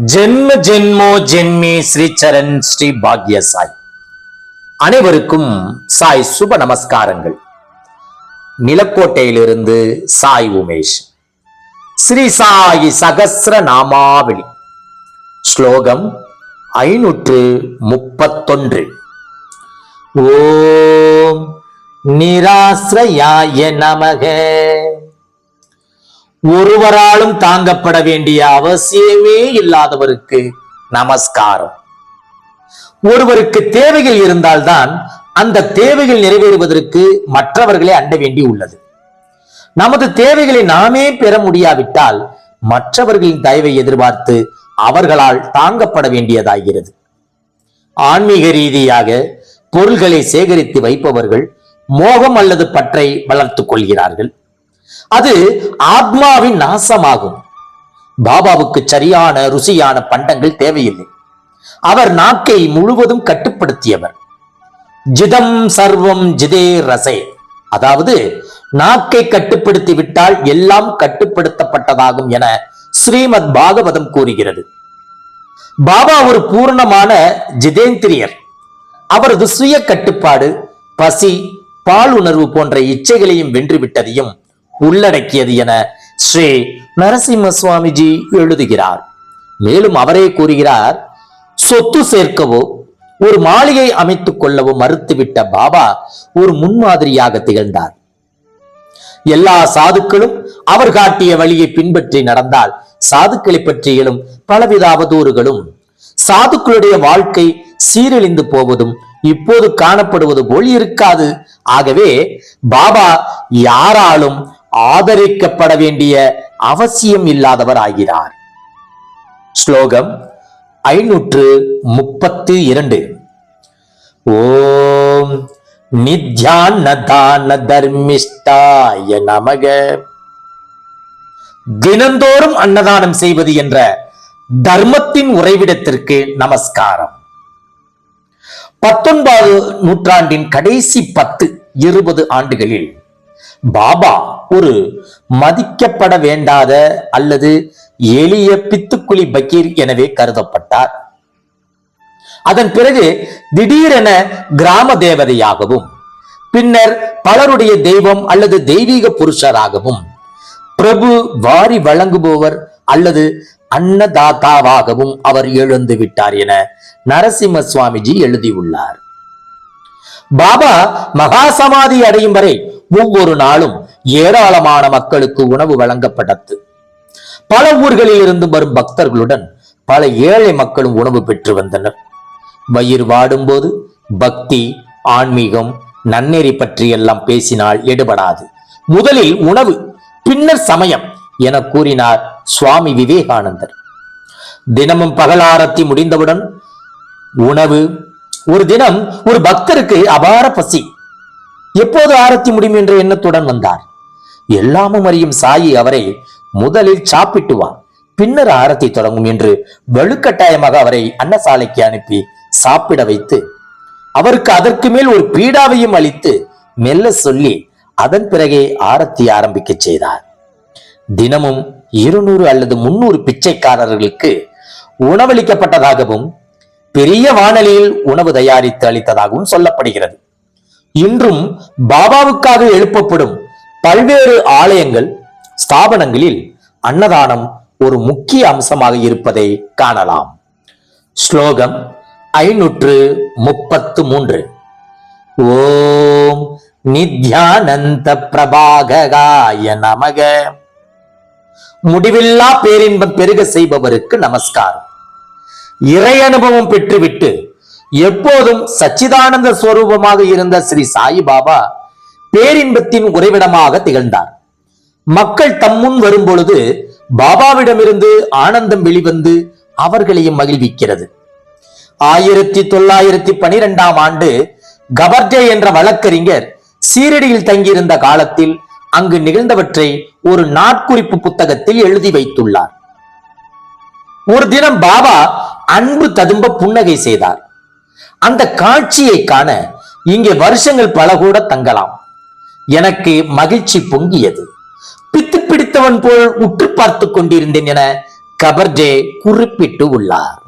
ஜென்ம ஜென்மோ ஜென்மி ஸ்ரீ சரண் ஸ்ரீ பாக்ய சாய். அனைவருக்கும் சாய் சுப நமஸ்காரங்கள். நிலக்கோட்டையிலிருந்து சாய் உமேஷ். ஸ்ரீ சாயி சகசிர நாமாவளி. ஸ்லோகம் ஐநூற்று முப்பத்தொன்று. ஓம் நிராசிரயாய நமக. ஒருவராலும் தாங்கப்பட வேண்டிய அவசியமே இல்லாதவருக்கு நமஸ்காரம். ஒருவருக்கு தேவைகள் இருந்தால்தான் அந்த தேவைகள் நிறைவேறுவதற்கு மற்றவர்களை அண்ட வேண்டி உள்ளது. நமது தேவைகளை நாமே பெற முடியாவிட்டால் மற்றவர்களின் தயவை எதிர்பார்த்து அவர்களால் தாங்கப்பட வேண்டியதாகிறது. ஆன்மீக ரீதியாக பொருள்களை சேகரித்து வைப்பவர்கள் மோகம் அல்லது பற்றை வளர்த்துக் கொள்கிறார்கள். அது ஆத்மாவின் நாசமாகும். பாபாவுக்கு சரியான ருசியான பண்டங்கள் தேவையில்லை. அவர் நாக்கை முழுவதும் கட்டுப்படுத்தியவர். ஜிதம் சர்வம் ஜிதே ரசே. அதாவது நாக்கை கட்டுப்படுத்தி விட்டால் எல்லாம் கட்டுப்படுத்தப்பட்டதாகும் என ஸ்ரீமத் பாகவதம் கூறுகிறது. பாபா ஒரு பூர்ணமான ஜிதேந்திரியர். அவரது சுய கட்டுப்பாடு பசி பாலுணர்வு போன்ற இச்சைகளையும் வென்றுவிட்டதையும் உள்ளடக்கியது என ஸ்ரீ நரசிம்ம சுவாமிஜி எழுதுகிறார். மேலும் அவரே கூறுகிறார் சொத்து சேர்க்கவோ ஒரு மாளிகை அமைத்துக் கொள்ளவோ மறுத்துவிட்ட பாபா ஒரு முன்மாதிரியாக திகழ்ந்தார். எல்லா சாதுக்களும் அவர் காட்டிய வழியை பின்பற்றி நடந்தால் சாதுக்களை பற்றியிலும் பலவித அவதூறுகளும் சாதுக்களுடைய வாழ்க்கை சீரழிந்து போவதும் இப்போது காணப்படுவது போல் இருக்காது. ஆகவே பாபா யாராலும் ஆதரிக்கப்பட வேண்டிய அவசியம் இல்லாதவர் ஆகிறார் ஸ்லோகம் ஐநூற்று முப்பத்து இரண்டு. ஓம் நித்யான தான தர்மிஷ்டாய நமக. தினந்தோறும் அன்னதானம் செய்வது என்ற தர்மத்தின் உறைவிடத்திற்கு நமஸ்காரம். பத்தொன்பது நூற்றாண்டின் கடைசி பத்து இருபது ஆண்டுகளில் பாபா ஒரு மதிக்கப்பட வேண்டாத அல்லது எளிய பித்துக்குழி பக்கீர் எனவே கருதப்பட்டார். அதன் பிறகு திடீரென கிராம தேவதையாகவும் பின்னர் பலருடைய தெய்வம் அல்லது தெய்வீக புருஷராகவும் பிரபு வாரி வழங்குபவர் அல்லது அன்னதாத்தாவாகவும் அவர் எழுந்து விட்டார் என நரசிம்ம சுவாமிஜி எழுதியுள்ளார். பாபா மகா சமாதி அடையும் வரை ஒவ்வொரு நாளும் ஏராளமான மக்களுக்கு உணவு வழங்கப்பட்டது. பல ஊர்களில் இருந்து வரும் பக்தர்களுடன் பல ஏழை மக்களும் உணவு பெற்று வந்தனர். வயிறு வாடும்போது பக்தி ஆன்மீகம் நன்னெறி பற்றி எல்லாம் பேசினால் எடுபடாது. முதலில் உணவு பின்னர் சமயம் என கூறினார் சுவாமி விவேகானந்தர். தினமும் பகலாரத்தி முடிந்தவுடன் உணவு ஒரு தினம் ஒரு பக்தருக்கு அபார பசி. எப்போது ஆரத்தி முடியும் என்ற எண்ணத்துடன் வந்தார். எல்லாமும் அறியும் சாயி அவரை முதலில் சாப்பிட்டுவார் பின்னர் ஆரத்தி தொடங்கும் என்று வலுக்கட்டாயமாக அவரை அன்னசாலைக்கு அனுப்பி சாப்பிட வைத்து அவருக்கு அதற்கு மேல் ஒரு பீடாவையும் அளித்து மெல்ல சொல்லி அதன் பிறகே ஆரத்தி ஆரம்பிக்க செய்தார். தினமும் இருநூறு அல்லது முன்னூறு பிச்சைக்காரர்களுக்கு உணவளிக்கப்பட்டதாகவும் பெரிய வானலியில் உணவு தயாரித்து அளித்ததாகவும் சொல்லப்படுகிறது. இன்றும் பாபாவுக்காக எழுப்பப்படும் பல்வேறு ஆலயங்கள் ஸ்தாபனங்களில் அன்னதானம் ஒரு முக்கிய அம்சமாக இருப்பதை காணலாம். ஸ்லோகம் ஐநூற்று முப்பத்து மூன்று. ஓம் நித்யானந்த பிரபாககாய நமக. முடிவில்லா பேரின்பம் பெருக செய்பவருக்கு நமஸ்காரம். இறை அனுபவம் பெற்றுவிட்டு எப்போதும் சச்சிதானந்த ஸ்வரூபமாக இருந்த ஸ்ரீ சாயிபாபா பேரின்பத்தின் உறைவிடமாக திகழ்ந்தார். மக்கள் தம்முன் வரும்பொழுது பாபாவிடமிருந்து ஆனந்தம் வெளிவந்து அவர்களையும் மகிழ்விக்கிறது. ஆயிரத்தி தொள்ளாயிரத்தி பனிரெண்டாம் ஆண்டு கபர்ஜே என்ற வழக்கறிஞர் சீரடியில் தங்கியிருந்த காலத்தில் அங்கு நிகழ்ந்தவற்றை ஒரு நாட்குறிப்பு புத்தகத்தில் எழுதி வைத்துள்ளார். ஒரு தினம் பாபா அன்பு ததும்ப புன்னகை செய்தார். அந்த காட்சியை காண இங்கே வருஷங்கள் பல கூட தங்கலாம். எனக்கு மகிழ்ச்சி பொங்கியது. பித்து பிடித்தவன் போல் உற்று பார்த்து கொண்டிருந்தேன் என கபர்ஜே குறிப்பிட்டு உள்ளார்.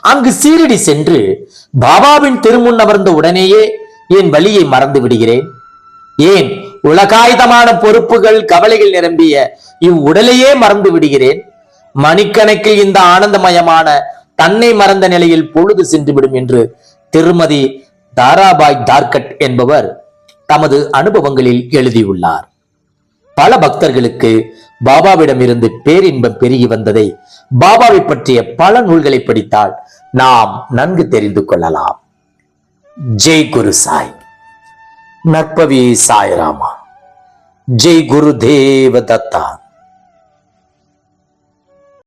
அங்கு சீரடி சென்று பாபாவின் திருமுன் அமர்ந்த உடனேயே என் வழியை மறந்து விடுகிறேன். ஏன் உலகாயுதமான பொறுப்புகள் கவலைகள் நிரம்பிய இவ்வுடலையே மறந்து விடுகிறேன். மணிக்கணக்கில் இந்த ஆனந்தமயமான தன்னை மறந்த நிலையில் பொழுது சென்றுவிடும் என்று திருமதி தாராபாய் தார்கட் என்பவர் தமது அனுபவங்களில் எழுதியுள்ளார். பல பக்தர்களுக்கு பாபாவிடமிருந்து பேரின்பம் பெருகி வந்ததை பாபாவை பற்றிய பல நூல்களை படித்தால் நாம் நன்கு தெரிந்து கொள்ளலாம். ஜெய் குரு சாய். நற்பவி சாய்ராமா. ஜெய் குரு தேவ தத்தா.